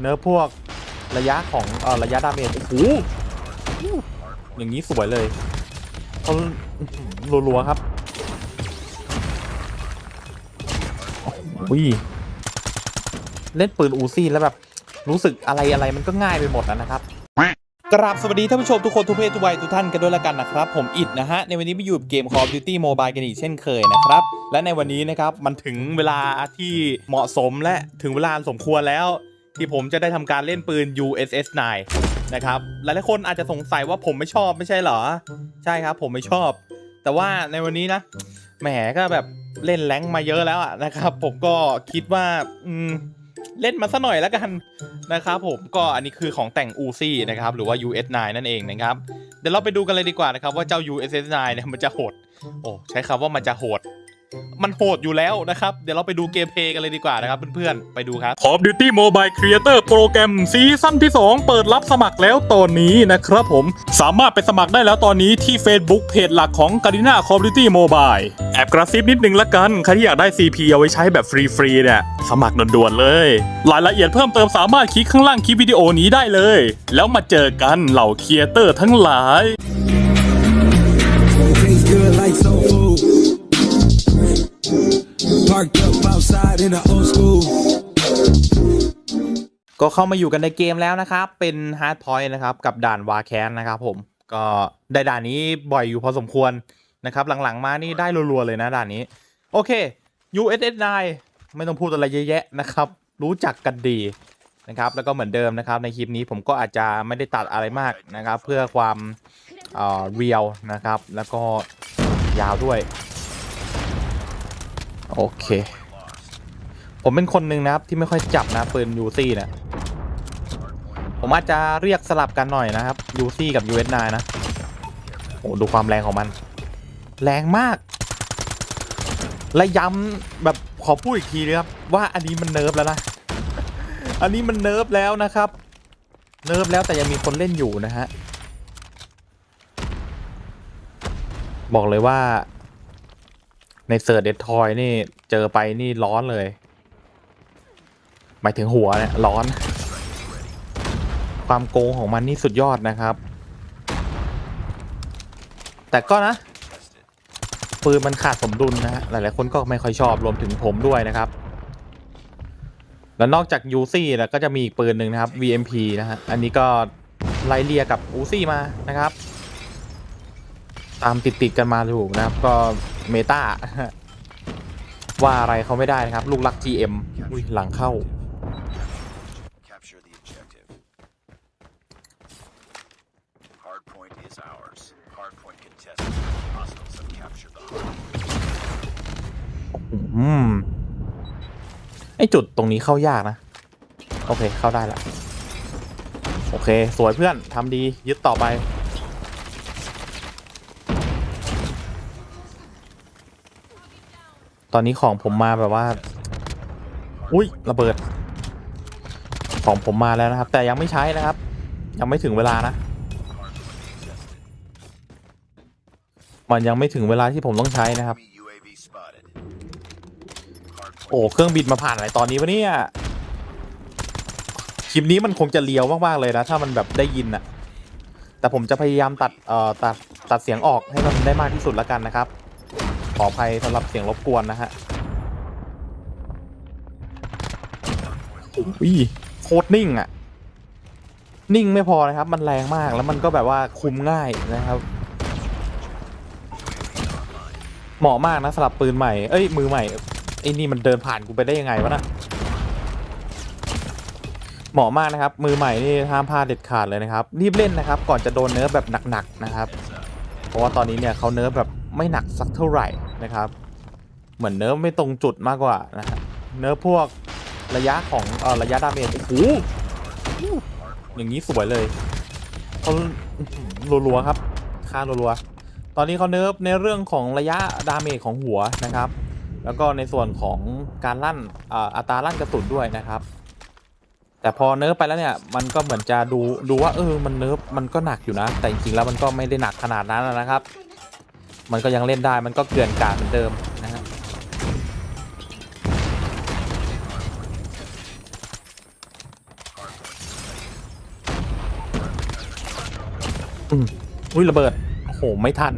เนื้อพวกระยะของเอ่อระยะดาเมจโอ้โหอย่างนี้สวยเลยเขารัวๆครับโอ้ยเล่นปืนอูซี่แล้วแบบ รู้สึกอะไรอะไรมันก็ง่ายไปหมดอะนะครับกราบสวัสดีท่านผู้ชมทุกคนทุกเพศทุกวัยทุกท่านกันด้วยละกันนะครับ ผมอิดนะฮะ ในวันนี้มาอยู่กับเกม Call of Duty Mobile กันอีกเช่นเคยนะครับ และในวันนี้นะครับ มันถึงเวลาที่เหมาะสมและถึงเวลาสมควรแล้ว ที่ผมจะได้ทำการเล่นปืน USS 9นะครับ หลายๆคนอาจจะสงสัยว่าผมไม่ชอบไม่ใช่เหรอ ใช่ครับผมไม่ชอบ แต่ว่าในวันนี้นะ แหมก็แบบเล่นแรงมาเยอะแล้วอะนะครับ ผมก็คิดว่าอืมเล่นมาซะหน่อยแล้วกันนะครับผมก็อันนี้คือของแต่ง Uzi นะครับหรือว่า US9 นั่นเองนะครับ เดี๋ยวเราไปดูกันเลยดีกว่านะครับว่าเจ้า USS9 เนี่ยมันจะโหด โอ้ใช้คำว่ามันจะโหด มันโหดอยู่แล้วนะครับ เดี๋ยวเราไปดูเกมเพลย์กันเลยดีกว่านะครับเพื่อนๆ ไปดูครับ Call Duty Mobile Creator โปรแกรมซีซั่นที่ 2 เปิดรับสมัครแล้วตอนนี้นะครับผม สามารถไปสมัครได้แล้วตอนนี้ที่ Facebook เพจหลักของ g a r d i n a Call of Duty Mobile แอบกระซิบนิดนึงละกัน ใครที่อยากได้ CP เอาไว้ใช้แบบฟรีๆเนี่ยสมัครด่วนๆเลย รายละเอียดเพิ่มเติมสามารถคลิกข้างล่างคลิปวิดีโอนี้ได้เลย แล้วมาเจอกันเหล่าครีเอเตอร์ทั้งหลาย Parked up outside in the old school. ก็เข้ามาอยู่กันในเกมแล้วนะครับ เป็นฮาร์ดพอยต์นะครับ กับด่านวาแคนนะครับผม ก็ได้ด่านนี้บ่อยอยู่พอสมควรนะครับ หลังๆมานี่ได้รัวๆเลยนะด่านนี้ โอเค USS 9 ไม่ต้องพูดอะไรเยอะแยะนะครับ รู้จักกันดีนะครับ แล้วก็เหมือนเดิมนะครับ ในคลิปนี้ผมก็อาจจะไม่ได้ตัดอะไรมากนะครับ เพื่อความเอ่อเรียลนะครับ แล้วก็ยาวด้วย โอเค ผมเป็นคนหนึ่งนะครับ ที่ไม่ค่อยจับนะปืนยูซี่เนี่ยผมอาจจะเรียกสลับกันหน่อยนะครับยูซี่กับ US9 นะโอ้ดูความแรงของมัน แรงมาก และย้ำแบบขอพูดอีกทีนะครับ ว่าอันนี้มันเนิร์ฟแล้วนะ อันนี้มันเนิร์ฟแล้วนะครับ เนิร์ฟแล้วแต่ยังมีคนเล่นอยู่นะฮะบอกเลยว่า ในเซิร์ชเดททอยนี่เจอไปนี่ร้อนเลย หมายถึงหัวเนี่ยร้อน ความโกงของมันนี่สุดยอดนะครับ แต่ก็นะ ปืนมันขาดสมดุลนะฮะหลายๆคนก็ไม่ค่อยชอบรวมถึงผมด้วยนะครับ แล้วนอกจาก u c แล้วก็จะมีอีกปืนหนึ่งนะครับ VMP นะฮะอันนี้ก็ไล่เลียกับ u c มานะครับ ตามติดๆกันมาถูกนะครับ ก็ เมตาว่าอะไรเขาไม่ได้นะครับ ลูกลัก GM อุ้ยหลังเข้า Capture the objective. Hardpoint is ours. Hardpoint contested. Hostiles have captured the hard. อืม ไอจุดตรงนี้เข้ายากนะ โอเค เข้าได้ละ โอเค สวยเพื่อนทำดี ยึดต่อไป ตอนนี้ของผมมาแบบว่า อุ้ยระเบิด ของผมมาแล้วนะครับ แต่ยังไม่ใช้นะครับ ยังไม่ถึงเวลานะ มันยังไม่ถึงเวลาที่ผมต้องใช้นะครับ โอ้เครื่องบินมาผ่านอะไรตอนนี้วะเนี่ยคลิปนี้มันคงจะเลียวมากๆเลยนะ ถ้ามันแบบได้ยินอะแต่ผมจะพยายามตัดเอ่อตัดตัดเสียงออกให้มันได้มากที่สุดแล้วกันนะครับ ขออภัยสำหรับเสียงรบกวนนะฮะอุ้ยโคตรนิ่งอะนิ่งไม่พอนะครับ มันแรงมากแล้วมันก็แบบว่าคุมง่ายนะครับ เหมาะมากนะสำหรับปืนใหม่ เอ้ยมือใหม่ไอ้นี่มันเดินผ่านกูไปได้ยังไงวะน่ะเหมาะมากนะครับ มือใหม่นี่ห้ามพลาดเด็ดขาดเลยนะครับรีบเล่นนะครับ ก่อนจะโดนเนิร์ฟแบบหนักๆนะครับ เพราะว่าตอนนี้เนี่ยเขาเนิร์ฟแบบ ไม่หนักสักเท่าไหร่นะครับ เหมือนเนิร์ฟไม่ตรงจุดมากกว่านะฮะเนิร์ฟพวกระยะของเอ่อระยะดาเมจโอ้โหอย่างนี้สวยเลยเขารัวๆครับค่ารัวๆตอนนี้เขาเนิร์ฟในเรื่องของระยะดาเมจของหัวนะครับ แล้วก็ในส่วนของการลั่นอ่าอัตราลั่นกระสุนด้วยนะครับ แต่พอเนิร์ฟไปแล้วเนี่ยมันก็เหมือนจะดูดูว่าเออมันเนิร์ฟมันก็หนักอยู่นะ แต่จริงๆแล้วมันก็ไม่ได้หนักขนาดนั้นนะครับ มันก็ยังเล่นได้มันก็เกลื่อนกาดเหมือนเดิมนะฮะอุ้ยระเบิดโหไม่ทัน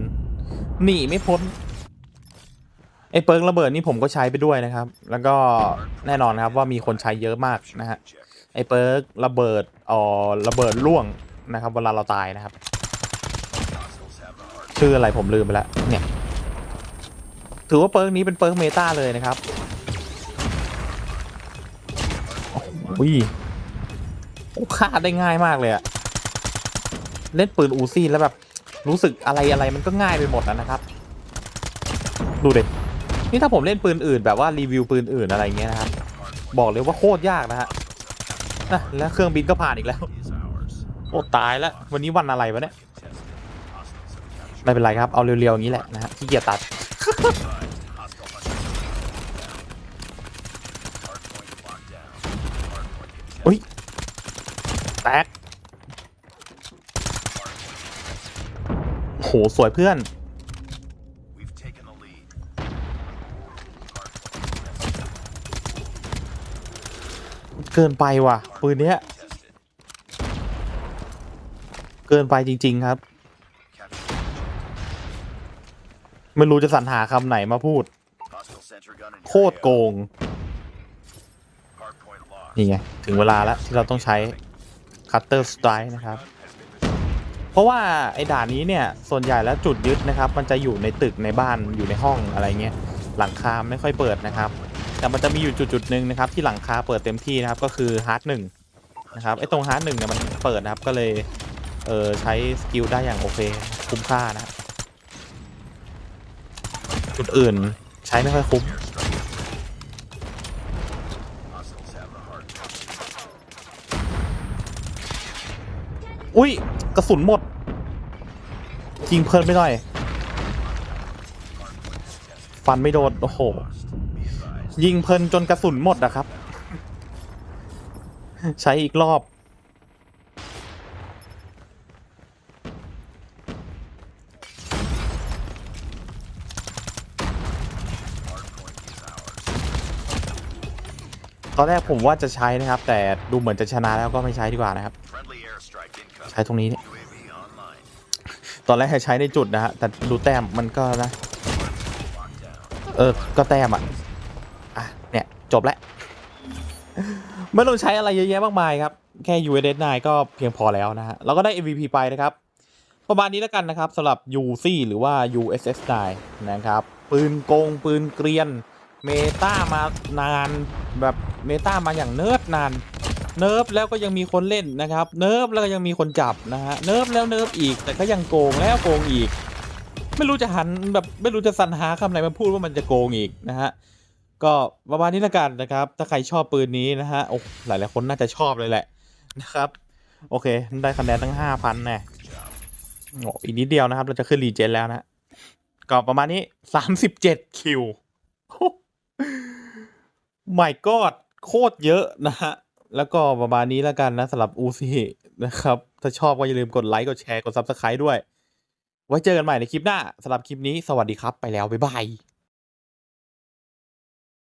หนีไม่พ้นไอ้เปิร์กระเบิดนี่ผมก็ใช้ไปด้วยนะครับ แล้วก็แน่นอนครับว่ามีคนใช้เยอะมากนะฮะไอ้เปิร์กระเบิดอ่อระเบิดล่วงนะครับเวลาเราตายนะครับ ชื่ออะไรผมลืมไปแล้วเนี่ยถือว่าเปิร์กนี้เป็นเปิร์กเมตาเลยนะครับโอ้ยฆ่าได้ง่ายมากเลยอะเล่นปืนอูซี่แล้วแบบ รู้สึกอะไรอะไรมันก็ง่ายไปหมดนะครับ ดูเดินี่ถ้าผมเล่นปืนอื่นแบบว่ารีวิวปืนอื่นอะไรเงี้ยนะครับ บอกเลยว่าโคตรยากนะฮะนะแล้วเครื่องบินก็ผ่านอีกแล้ว โอ้ตายแล้ววันนี้วันอะไรวะเนี่ย ไม่เป็นไรครับ เอาเรียวๆอย่างนี้แหละนะฮะที่เกียจตัด อุ้ย แตก โห สวยเพื่อน เกินไปว่ะ ปืนเนี้ย เกินไปจริง ๆ ครับ ไม่รู้จะสรรหาคำไหนมาพูด โคตรโกง นี่ไง ถึงเวลาแล้วที่เราต้องใช้ Cutter Strike นะครับ เพราะว่าไอ้ด่านนี้เนี่ย ส่วนใหญ่แล้วจุดยึดนะครับ มันจะอยู่ในตึกในบ้านอยู่ในห้องอะไรเงี้ย หลังคาไม่ค่อยเปิดนะครับ แต่มันจะมีอยู่จุดจุดหนึ่งนะครับ ที่หลังคาเปิดเต็มที่นะครับ ก็คือฮาร์ดหนึ่งนะครับไอ้ตรงฮาร์ดหนึ่งเนี่ยมันเปิดนะครับก็เลยเออใช้สกิลได้อย่างโอเค คุ้มค่านะครับ จุดอื่นใช้ไม่ค่อยคุ้มอุ้ย กระสุนหมดยิงเพลินไปหน่อย ฟันไม่โดน โอ้โห ยิงเพลินจนกระสุนหมดนะครับ ใช้อีกรอบ ตอนแรกผมว่าจะใช้นะครับ แต่ดูเหมือนจะชนะแล้วก็ไม่ใช้ดีกว่านะครับ Friendly airstrike incoming. ใช้ตรงนี้เนี่ย UAV online. ตอนแรกจะใช้ในจุดนะฮะแต่ดูแต้มมันก็นะ Locked down. เออ ก็แต้มอะอะเนี่ยจบแล้วไม่ต้องใช้อะไรเยอะแยะมากมายครับ แค่ USS 9ก็เพียงพอแล้วนะฮะเราก็ได้ MVP ไปนะครับ ประมาณนี้แล้วกันนะครับสำหรับ UC หรือว่า USS 9นะครับ ปืนโกง ปืนเกรียน เมตามานานแบบ เมตามาอย่างเนิร์ฟนาน เนิร์ฟแล้วก็ยังมีคนเล่นนะครับ เนิร์ฟแล้วก็ยังมีคนจับนะฮะ เนิร์ฟแล้วเนิร์ฟอีก แต่ก็ยังโกงแล้วโกงอีก ไม่รู้จะหันแบบไม่รู้จะสรรหาคำไหนมาพูดว่ามันจะโกงอีกนะฮะ ก็ประมาณนี้ละกันนะครับ ถ้าใครชอบปืนนี้นะฮะ โอ้หลายหลายคนน่าจะชอบเลยแหละนะครับ โอเค ได้คะแนนตั้งห้าพันแน่โอ้อีกนิดเดียวนะครับ เราจะขึ้นรีเจนแล้วนะก็ประมาณนี้สามสิบเจ็ดคิวไม่กอด โคตรเยอะนะฮะ แล้วก็ประมาณนี้แล้วกันนะสำหรับอูซีนะครับ ถ้าชอบก็อย่าลืมกดไลค์ กดแชร์ กด Subscribe ด้วย ไว้เจอกันใหม่ในคลิปหน้าสำหรับคลิปนี้สวัสดีครับ ไปแล้ว บ๊ายบาย